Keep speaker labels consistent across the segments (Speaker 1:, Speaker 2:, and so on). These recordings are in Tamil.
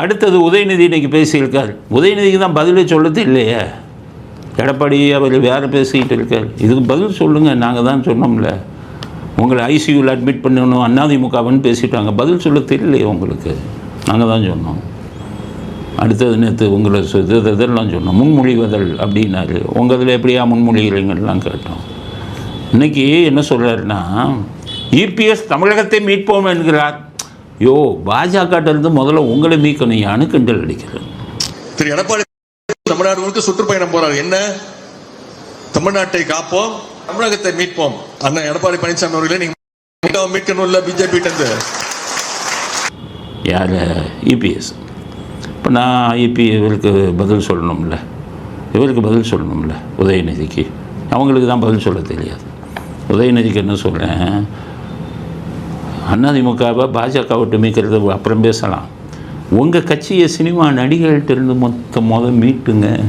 Speaker 1: அடுத்தது உதயநிதி இன்றைக்கி பேசியிருக்கார். உதயநிதிக்கு தான் பதிலே சொல்லது இல்லையே? எடப்பாடி அவர் வேறு பேசிக்கிட்டு இருக்கார். இதுக்கு பதில் சொல்லுங்கள் நாங்கள் தான் சொன்னோம்ல. உங்களை ஐசியூவில் அட்மிட் பண்ணணும் அண்ணாதிமுகவன்னு பேசிட்டாங்க. பதில் சொல்ல தெரியலையே உங்களுக்கு. நாங்கள் தான் சொன்னோம். அடுத்தது நேற்று உங்களை இது இதெல்லாம் சொன்னோம். முன்மொழிவதல் அப்படின்னாரு. உங்கள் இதில் எப்படியா முன்மொழிகிறீங்கலாம் கேட்டோம். இன்னைக்கு என்ன சொல்கிறாருன்னா இபிஎஸ் தமிழகத்தை மீட்போம் என்கிறார். யோ பாஜக இருந்து முதல்ல உங்களை மீட்கணும் யானு கிண்டல் அடிக்கிறது.
Speaker 2: திரு எடப்பாடி தமிழ்நாடு முழுக்க சுற்றுப்பயணம் போறாரு. என்ன? தமிழ்நாட்டை காப்போம் தமிழகத்தை மீட்போம். அண்ணன் எடப்பாடி பழனிசாமி அவர்களே நீங்க மீட்கணும்ல பிஜேபி இருந்து
Speaker 1: யார்? இபிஎஸ் இப்போ நான் ஐபி இவருக்கு பதில் சொல்லணும்ல. இவருக்கு பதில் சொல்லணும்ல உதயநிதிக்கு. அவங்களுக்கு தான் பதில் சொல்ல தெரியாது. உதயநிதிக்கு என்ன சொல்கிறேன் அதிமுகவை பாஜக விட்டு அப்புறம் பேசலாம். உங்கள் கட்சியை சினிமா நடிகர்கள்ட்ட இருந்து மொத்த மொதல் மீட்டுங்க.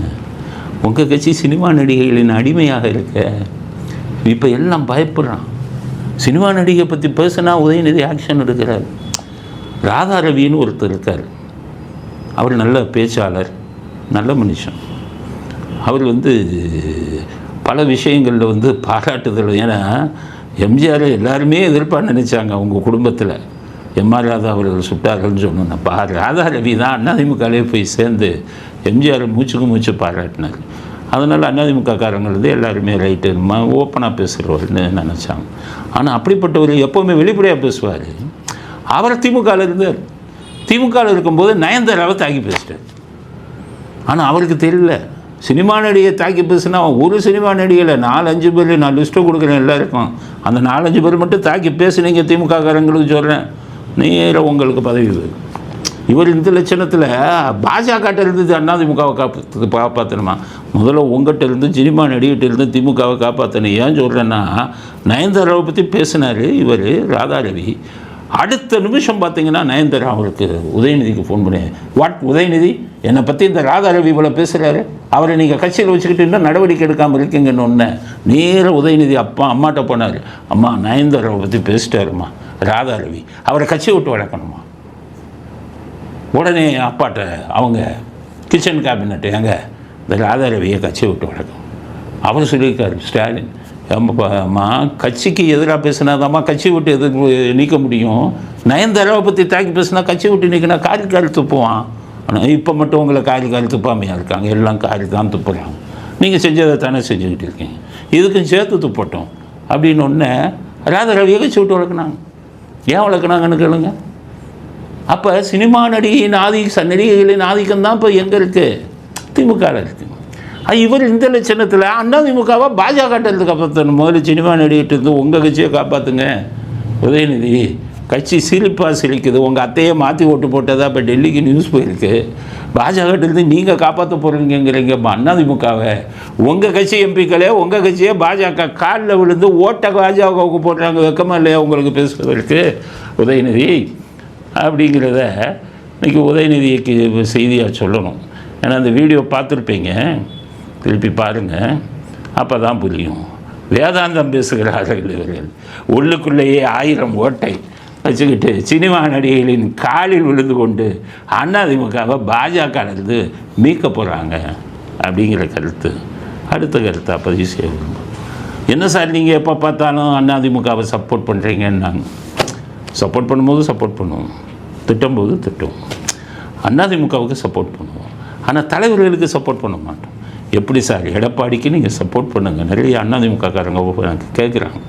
Speaker 1: உங்கள் கட்சி சினிமா நடிகைகளின் அடிமையாக இருக்க. இப்போ எல்லாம் பயப்படுறான். சினிமா நடிகை பற்றி பேசுனா உதயநிதி ஆக்ஷன் எடுக்கிறார். ராதா ரவின்னு ஒருத்தர் இருக்கார். அவர் நல்ல பேச்சாளர் நல்ல மனுஷன். அவர் வந்து பல விஷயங்களில் வந்து பாராட்டுதல். ஏன்னா எம்ஜிஆர் எல்லாருமே எதிர்ப்பாக நினச்சாங்க அவங்க குடும்பத்தில். எம்ஆர் ராதா அவர்கள் சுட்டார்கள்னு சொன்னோம் பா ராதா ரவி தான் அதிமுகலே போய் சேர்ந்து எம்ஜிஆர் மூச்சுக்கு மூச்சு பாராட்டினார். அதனால் அதிமுககாரங்க வந்து எல்லாருமே ரைட்டு ஓப்பனாக பேசுகிறவர்னு நினச்சாங்க. ஆனால் அப்படிப்பட்டவர் எப்போவுமே வெளிப்படையாக பேசுவார். அவர் திமுகவில் இருந்தார் திமுகவில் இருக்கும்போது நயன்தாராவை தாக்கி பேசிட்டார். ஆனால் அவருக்கு தெரியல. சினிமா நடிகை தாக்கி பேசுனா ஒரு சினிமா நடிகையில் நாலு அஞ்சு பேர் நான் லிஸ்ட்டு கொடுக்குறேன் எல்லாருக்கும். அந்த நாலஞ்சு பேர் மட்டும் தாக்கி பேசுனீங்க திமுககாரங்களுக்கு சொல்கிறேன் நேராக உங்களுக்கு பதவி இவர் இந்த லட்சணத்தில் பாஜகட்ட இருந்து அதிமுகவை காப்பாற்று காப்பாற்றணுமா முதல்ல உங்கள்கிட்ட இருந்து சினிமா நடிகிட்ட இருந்து திமுகவை காப்பாற்றணும் ஏன் சொல்கிறேன்னா நயன்தாராவை பற்றி பேசினார் இவர் ராதாரவி. அடுத்த நிமிஷம் பார்த்தீங்கன்னா நயன்தாரா அவருக்கு உதயநிதிக்கு ஃபோன் பண்ணி வாட் உதயநிதி? என்னை பற்றி இந்த ராதா ரவி இவ்வளோ பேசுகிறாரு அவரை நீங்கள் கட்சியில் வச்சுக்கிட்டு இன்னும் நடவடிக்கை எடுக்காமல் இருக்கீங்கன்னு ஒன்று நேர உதயநிதி அப்பா அம்மாட்ட போனார். அம்மா நயன்தாராவை பற்றி பேசிட்டாருமா ராதாரவி அவரை கட்சியை விட்டு வளர்க்கணுமா உடனே அப்பாட்ட அவங்க கிச்சன் கேபினட்டு எங்கே இந்த ராதா ரவியை கட்சியை விட்டு வளர்க்கணும். அவர் சொல்லியிருக்காரு ஸ்டாலின் அம்மா கட்சிக்கு எதிராக பேசினாதாம்மா கட்சி விட்டு எதிர்ப்பு நீக்க முடியும். நயன்தாராவை பற்றி தாக்கி பேசினா கட்சி விட்டு நீக்கினா காரி காரி துப்புவான். ஆனால் இப்போ மட்டும் உங்களை காரி காரி துப்பாமையாக இருக்காங்க. எல்லாம் காரி தான் துப்புறாங்க. நீங்கள் செஞ்சதை தானே செஞ்சுக்கிட்டு இருக்கீங்க. இதுக்கும் சேர்த்து துப்பட்டோம். அப்படின்னு ஒன்று ராதாரவியை கட்சி விட்டு வளர்க்குனாங்க. ஏன் வளர்க்குனாங்கன்னு கேளுங்க. அப்போ சினிமா நடிகையின் ஆதி நடிகைகளின் ஆதிக்கம் தான் இப்போ எங்கே இருக்குது திமுகவில் இருக்குது இவர் இந்த லட்சணத்தில் அதிமுகவை பாஜக இருந்து காப்பாற்றணும் முதல்ல சினிமா நடிகிட்டு இருந்து உங்கள் கட்சியை காப்பாற்றுங்க உதயநிதி கட்சி சிரிப்பாக சிரிக்குது. உங்கள் அத்தையை மாற்றி ஓட்டு போட்டதா இப்போ டெல்லிக்கு நியூஸ் போயிருக்கு. பாஜக இருந்து நீங்கள் காப்பாற்ற போகிறீங்கிறீங்க அதிமுகவை உங்கள் கட்சி எம்பிக்களே உங்கள் கட்சியே பாஜக காலில் விழுந்து ஓட்ட பாஜகவுக்கு போடுறாங்க. வெக்கமாக இல்லையா உங்களுக்கு பேசுவதற்கு உதயநிதி அப்படிங்கிறத இன்றைக்கி உதயநிதிக்கு செய்தியாக சொல்லணும். ஏன்னா அந்த வீடியோ பார்த்துருப்பீங்க. திருப்பி பாருங்கள் அப்போ தான் புரியும். வேதாந்தம் பேசுகிறார்கள் இவர்கள். உள்ளுக்குள்ளேயே ஆயிரம் ஓட்டை வச்சுக்கிட்டு சினிமா நடிகைகளின் காலில் விழுந்து கொண்டு அதிமுகவை பாஜகலேருந்து மீட்க போகிறாங்க அப்படிங்கிற கருத்து. அடுத்த கருத்தை பதிவு செய்ய விரும்புகிறேன். என்ன சார் நீங்கள் எப்போ பார்த்தாலும் அதிமுகவை சப்போர்ட் பண்ணுறீங்கன்னாங்க சப்போர்ட் பண்ணும்போது சப்போர்ட் பண்ணுவோம். திட்டும்போது திட்டுவோம் அதிமுகவுக்கு சப்போர்ட் பண்ணுவோம். ஆனால் தலைவர்களுக்கு சப்போர்ட் பண்ண மாட்டோம். எப்படி சார்? எடப்பாடிக்கு நீங்கள் சப்போர்ட் பண்ணுங்கள் நிறைய அண்ணாதிமுகக்காரங்க எனக்கு கேட்குறாங்க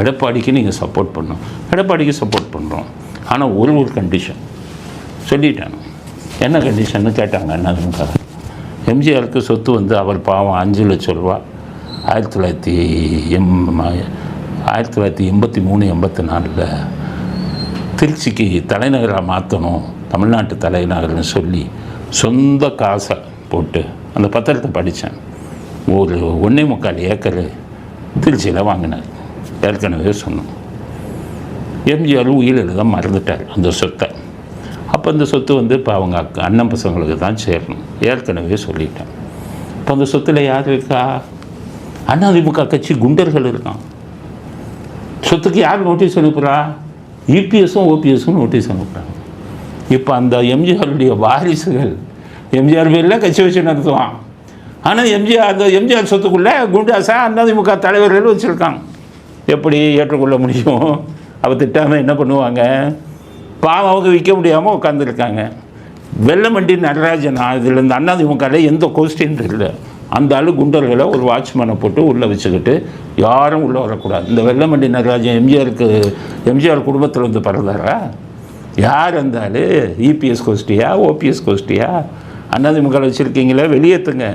Speaker 1: எடப்பாடிக்கு நீங்கள் சப்போர்ட் பண்ணணும் எடப்பாடிக்கு சப்போர்ட் பண்ணுறோம் ஆனால் ஒரு ஒரு கண்டிஷன் சொல்லிட்டேன். என்ன கண்டிஷன்னு கேட்டாங்க அண்ணாதிமுக எம்ஜிஆருக்கு சொத்து வந்து அவர் பாவம் அஞ்சு லட்சம் ரூபா. ஆயிரத்தி தொள்ளாயிரத்தி எம் ஆயிரத்தி தொள்ளாயிரத்தி எண்பத்தி மூணு எண்பத்தி நாலில் திருச்சிக்கு தலைநகராக மாற்றணும் தமிழ்நாட்டு தலைநகர்னு சொல்லி சொந்த காசை போட்டு அந்த பத்திரத்தை படித்தேன். ஒரு ஒன்றே முக்கால் ஏக்கர் திருச்சியில் வாங்கினார். ஏற்கனவே சொன்னோம். எம்ஜிஆர் உயிரில் தான் மறந்துட்டார் அந்த சொத்தை. அப்போ அந்த சொத்து வந்து இப்போ அவங்க அக்கா அண்ணன் பசங்களுக்கு தான் சேரணும். ஏற்கனவே சொல்லிட்டேன். இப்போ அந்த சொத்தில் யார் இருக்கா? அதிமுக கட்சி குண்டர்கள் இருக்கான். சொத்துக்கு யார் நோட்டீஸ் அனுப்புகிறா இபிஎஸும் ஓபிஎஸும் நோட்டீஸ் அனுப்புகிறாங்க இப்போ அந்த எம்ஜிஆருடைய வாரிசுகள் எம்ஜிஆர் பேரில் கட்சி வச்சு நடத்துவான். ஆனால் எம்ஜிஆர் அந்த எம்ஜிஆர் சொத்துக்குள்ளே குண்டாசா அதிமுக தலைவர்கள் வச்சுருக்காங்க. எப்படி ஏற்றுக்கொள்ள முடியும்? அவ திட்டாமல் என்ன பண்ணுவாங்க? பாவம் அவங்க விற்க முடியாமல் உட்காந்துருக்காங்க வெள்ளமண்டி நடராஜன் இதில் இந்த அண்ணாதிமுகவில் எந்த கொஸ்டின் இல்லை அந்த ஆள் குண்டர்களை ஒரு வாட்ச்மேனை போட்டு உள்ளே வச்சுக்கிட்டு யாரும் உள்ளே வரக்கூடாது. இந்த வெள்ளமண்டி நடராஜன் எம்ஜிஆருக்கு எம்ஜிஆர் குடும்பத்தில் வந்து பிறந்தாரா? யார் இருந்தாலும் இபிஎஸ் கோஷ்டியா ஓபிஎஸ் கோஷ்டியா? அதிமுக வச்சுருக்கீங்களே வெளியேற்றுங்க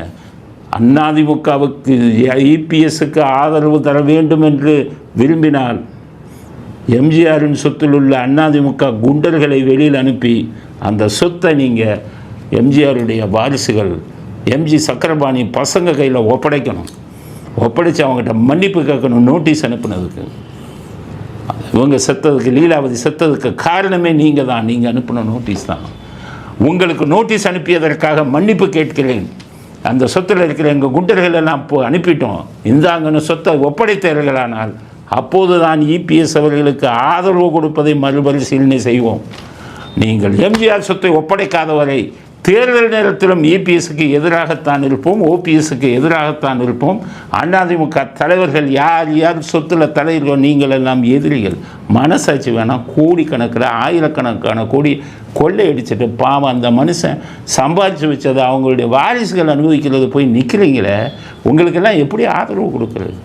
Speaker 1: அதிமுகவுக்கு இபிஎஸ்க்கு ஆதரவு தர வேண்டும் என்று விரும்பினால் எம்ஜிஆரின் சொத்தில் உள்ள அதிமுக குண்டர்களை வெளியில் அனுப்பி அந்த சொத்தை நீங்கள் எம்ஜிஆருடைய வாரிசுகள் எம்ஜி சக்கரபாணி பசங்க கையில் ஒப்படைக்கணும். ஒப்படைச்சு அவங்ககிட்ட மன்னிப்பு கேட்கணும் நோட்டீஸ் அனுப்புனதுக்கு. இவங்க செத்ததுக்கு லீலாவதி செத்ததுக்கு காரணமே நீங்கள் தான் நீங்கள் அனுப்பின நோட்டீஸ் தான். உங்களுக்கு நோட்டீஸ் அனுப்பியதற்காக மன்னிப்பு கேட்கிறேன். அந்த சொத்தில் இருக்கிற எங்கள் குண்டர்கள் எல்லாம் இப்போ அனுப்பிட்டோம். இந்தாங்கன்னு சொத்தை ஒப்படைத்தீர்களானால் அப்போது தான் இபிஎஸ் அவர்களுக்கு ஆதரவு கொடுப்பதை மறுபரிசீலனை செய்வோம். நீங்கள் எம்ஜிஆர் சொத்தை ஒப்படைக்காத வரை தேர்தல் நேரத்திலும் இபிஎஸ்க்கு எதிராகத்தான் இருப்போம் ஓபிஎஸ்க்கு எதிராகத்தான் இருப்போம். அதிமுக தலைவர்கள் யார் யார் சொத்தில் தலையிலோ நீங்கள் எல்லாம் எதிரிகள். மனசாட்சி வேணால் கோடிக்கணக்கில் ஆயிரக்கணக்கான கோடி கொள்ளையடிச்சிட்டு பாவம் அந்த மனுஷன் சம்பாதிச்சு வச்சதை அவங்களுடைய வாரிசுகள் அனுபவிக்கிறது போய் நிற்கிறீங்களே உங்களுக்கெல்லாம் எப்படி ஆதரவு கொடுக்குறது?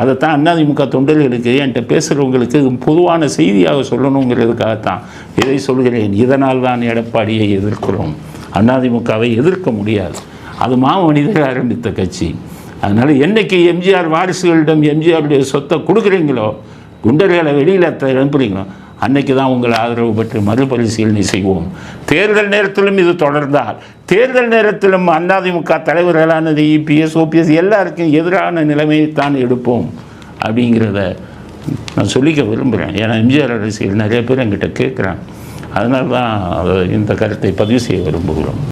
Speaker 1: அதைத்தான் அதிமுக தொண்டர்களுக்கு என்கிட்ட பேசுகிறவங்களுக்கு பொதுவான செய்தியாக சொல்லணுங்கிறதுக்காகத்தான் இதை சொல்கிறேன். இதனால் தான் எடப்பாடியை எதிர்க்கிறோம். அதிமுகவை எதிர்க்க முடியாது. அது மாமனிதர் ஆரம்பித்த கட்சி. அதனால் என்னைக்கு எம்ஜிஆர் வாரிசுகளிடம் எம்ஜிஆருடைய சொத்தை கொடுக்குறீங்களோ குண்டர்களை வெளியில் அனுப்புறீங்களோ அன்னைக்கு தான் உங்கள் ஆதரவு பெற்று மறுபரிசீலனை செய்வோம். தேர்தல் நேரத்திலும் இது தொடர்ந்தால் தேர்தல் நேரத்திலும் அதிமுக தலைவர்களானது இபிஎஸ் ஓபிஎஸ் எல்லாருக்கும் எதிரான நிலைமையை தான் எடுப்போம் அப்படிங்கிறத நான் சொல்லிக்க விரும்புகிறேன் ஏன்னா எம்ஜிஆர் அரசியல் நிறைய பேர் என்கிட்ட கேட்குறாங்க. அதனால தான் இந்த கருத்தை பதிவு செய்ய விரும்புகிறோம்.